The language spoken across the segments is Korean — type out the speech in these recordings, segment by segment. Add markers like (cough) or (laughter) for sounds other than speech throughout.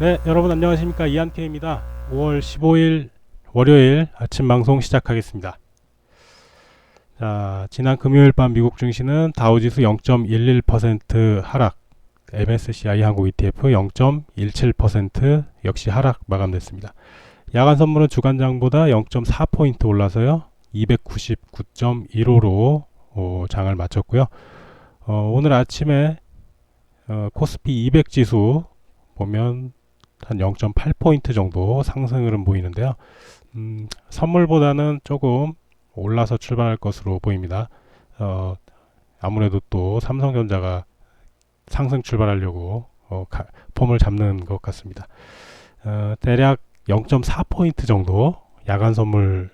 네, 여러분 안녕하십니까 이한케입니다. 5월 15일 월요일 아침 방송 시작하겠습니다. 자, 지난 금요일 밤 미국 증시는 다우지수 0.11% 하락, MSCI 한국 ETF 0.17% 역시 하락 마감됐습니다. 야간 선물은 주간장보다 0.4포인트 올라서요. 299.15로 어, 장을 마쳤고요. 어, 오늘 아침에 어, 코스피 200 지수 보면 한 0.8포인트 정도 상승 흐름 보이는데요. 음, 선물보다는 조금 올라서 출발할 것으로 보입니다. 어, 아무래도 또 삼성전자가 상승 출발하려고 어, 가, 폼을 잡는 것 같습니다. 어, 대략 0.4포인트 정도 야간 선물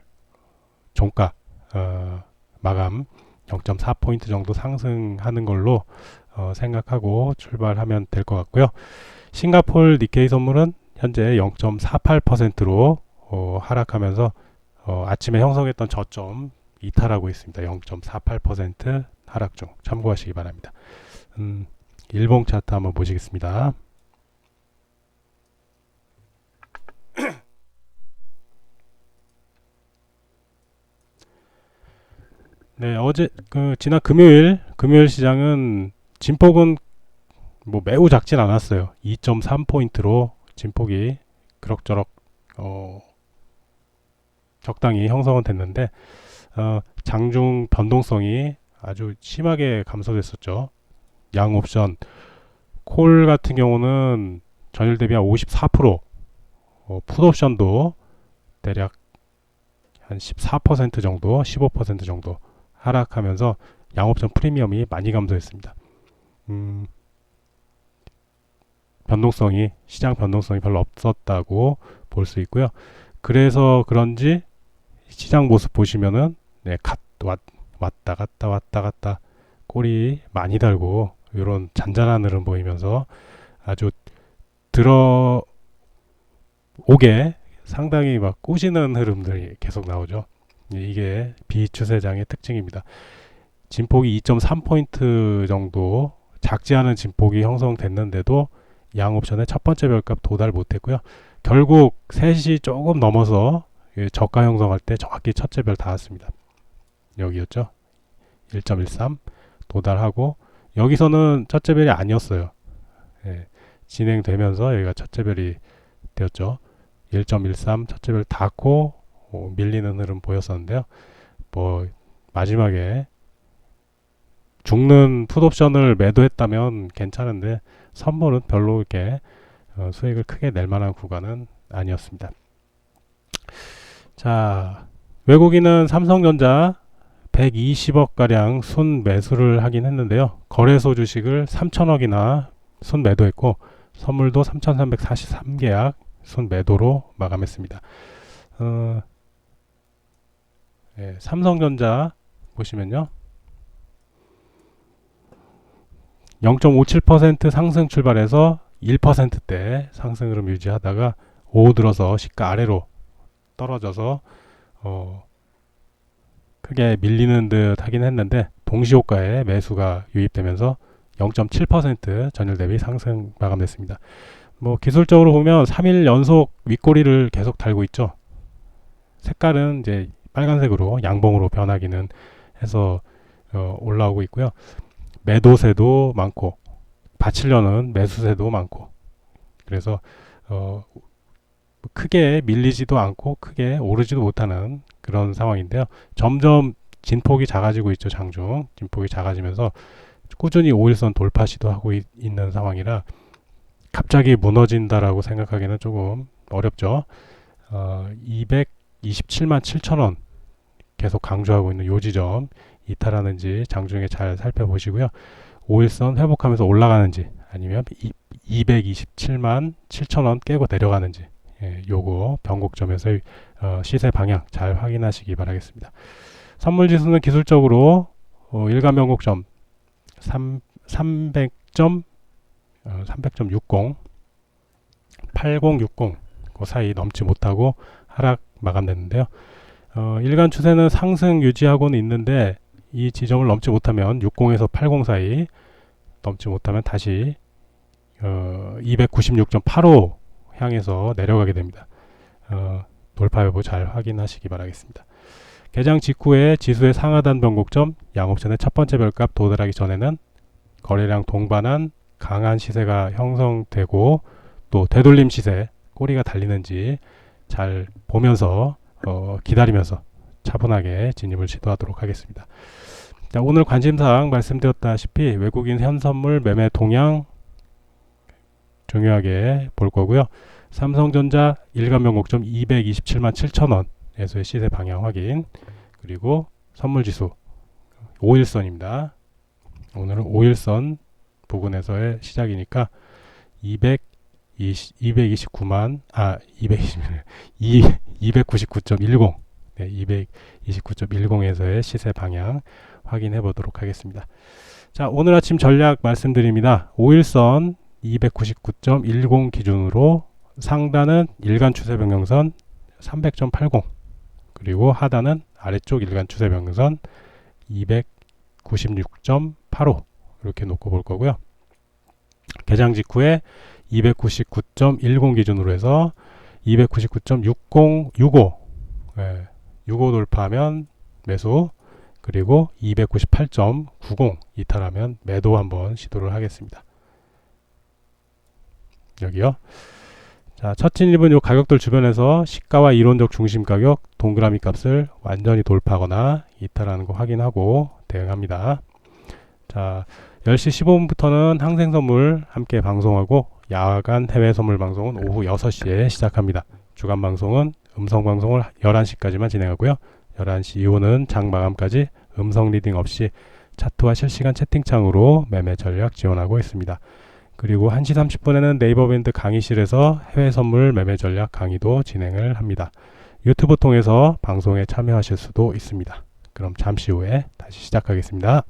종가 어, 마감 0.4포인트 정도 상승하는 걸로 어, 생각하고 출발하면 될 것 같고요. 싱가폴 니케이 선물은 현재 0.48%로 어, 하락하면서 어, 아침에 형성했던 저점 이탈하고 있습니다. 0.48% 하락 중 참고하시기 바랍니다. 음, 일봉 차트 한번 보시겠습니다. (clears throat) 네, 어제 그 지난 금요일 금요일 시장은 진폭은 뭐 매우 작진 않았어요. 2.3포인트로 진폭이 그럭저럭 어 적당히 형성은 됐는데 어 장중 변동성이 아주 심하게 감소됐었죠. 양 옵션 콜 같은 경우는 전일 대비 한 54%, 어, 풋 옵션도 대략 한 14% 정도, 15% 정도 하락하면서 양옵션 프리미엄이 많이 감소했습니다. 음, 변동성이 시장 변동성이 별로 없었다고 볼 수 있고요. 그래서 그런지 시장 모습 보시면은 네, 갔, 왔, 왔다 갔다 왔다 갔다 꼬리 많이 달고 이런 잔잔한 흐름 보이면서 아주 들어 오게 상당히 막 꼬시는 흐름들이 계속 나오죠. 이게 비추세장의 특징입니다. 진폭이 2.3포인트 정도 작지 않은 진폭이 형성됐는데도 양 옵션의 첫 번째 별값 도달 못했고요. 결국 3시 조금 넘어서 저가 형성할 때 정확히 첫째 별 닿았습니다. 여기였죠. 1.13 도달하고 여기서는 첫째 별이 아니었어요. 예, 진행되면서 여기가 첫째 별이 되었죠. 1.13 첫째 별 닿고 어, 밀리는 흐름 보였었는데요. 뭐 마지막에 죽는 풋옵션을 매도했다면 괜찮은데 선물은 별로 이렇게 어, 수익을 크게 낼 만한 구간은 아니었습니다. 자, 외국인은 삼성전자 120억 가량 순 매수를 하긴 했는데요. 거래소 주식을 3천억이나 순 매도했고 선물도 3,343계약 순 매도로 마감했습니다. 어, 예, 삼성전자 보시면요. 0.57% 상승 출발해서 1%대 상승 흐름 유지하다가 오후 들어서 시가 아래로 떨어져서 어, 크게 밀리는 듯 하긴 했는데 동시호가에 매수가 유입되면서 0.7% 전일 대비 상승 마감됐습니다. 뭐 기술적으로 보면 3일 연속 윗꼬리를 계속 달고 있죠. 색깔은 이제 빨간색으로 양봉으로 변하기는 해서 어, 올라오고 있고요. 매도세도 많고 받치려는 매수세도 많고 그래서 어, 크게 밀리지도 않고 크게 오르지도 못하는 그런 상황인데요. 점점 진폭이 작아지고 있죠. 장중 진폭이 작아지면서 꾸준히 5일선 돌파 시도하고 있, 는 상황이라 갑자기 무너진다라고 생각하기는 조금 어렵죠. 어, 227만 7천 원 계속 강조하고 있는 요 지점 이탈하는지 장중에 잘 살펴보시고요. 5일선 회복하면서 올라가는지 아니면 227만 7천 원 깨고 내려가는지 예, 요거 변곡점에서 어, 시세 방향 잘 확인하시기 바라겠습니다. 선물 지수는 기술적으로 어, 일간 변곡점 3, 300점 어, 300.60 8060 그 사이 넘지 못하고 하락 마감됐는데요. 어, 일간 추세는 상승 유지하고는 있는데 이 지점을 넘지 못하면 60에서 80 사이 넘지 못하면 다시 어, 296.85 향해서 내려가게 됩니다. 어, 돌파 여부 잘 확인하시기 바라겠습니다. 개장 직후에 지수의 상하단 변곡점 양옵션의 첫 번째 별값 도달하기 전에는 거래량 동반한 강한 시세가 형성되고 또 되돌림 시세 꼬리가 달리는지 잘 보면서 어, 기다리면서 차분하게 진입을 시도하도록 하겠습니다. 자, 오늘 관심사항 말씀드렸다시피 외국인 현선물 매매 동향 중요하게 볼 거고요. 삼성전자 일간 변곡점 227만 7천 원에서의 시세 방향 확인 그리고 선물지수 5일선입니다. 오늘은 5일선 부근에서의 시작이니까 220, 229만 아 220, 299.10 네, 229.10에서의 시세 방향 확인해 보도록 하겠습니다. 자, 오늘 아침 전략 말씀드립니다. 5일선 299.10 기준으로 상단은 일간 추세 변경선 300.80 그리고 하단은 아래쪽 일간 추세 변경선 296.85 이렇게 놓고 볼 거고요. 개장 직후에 299.10 기준으로 해서 299.60 65 예, 65 돌파하면 매수 그리고 298.90 이탈하면 매도 한번 시도를 하겠습니다. 여기요. 자, 첫 진입은 요 가격들 주변에서 시가와 이론적 중심 가격 동그라미 값을 완전히 돌파하거나 이탈하는 거 확인하고 대응합니다. 자, 10시 15분부터는 항생 선물 함께 방송하고 야간 해외 선물 방송은 오후 6시에 시작합니다. 주간 방송은 음성 방송을 11시까지만 진행하고요. 11시 이후는 장 마감까지 음성 리딩 없이 차트와 실시간 채팅창으로 매매 전략 지원하고 있습니다. 그리고 1시 30분에는 네이버 밴드 강의실에서 해외 선물 매매 전략 강의도 진행을 합니다. 유튜브 통해서 방송에 참여하실 수도 있습니다. 그럼 잠시 후에 다시 시작하겠습니다.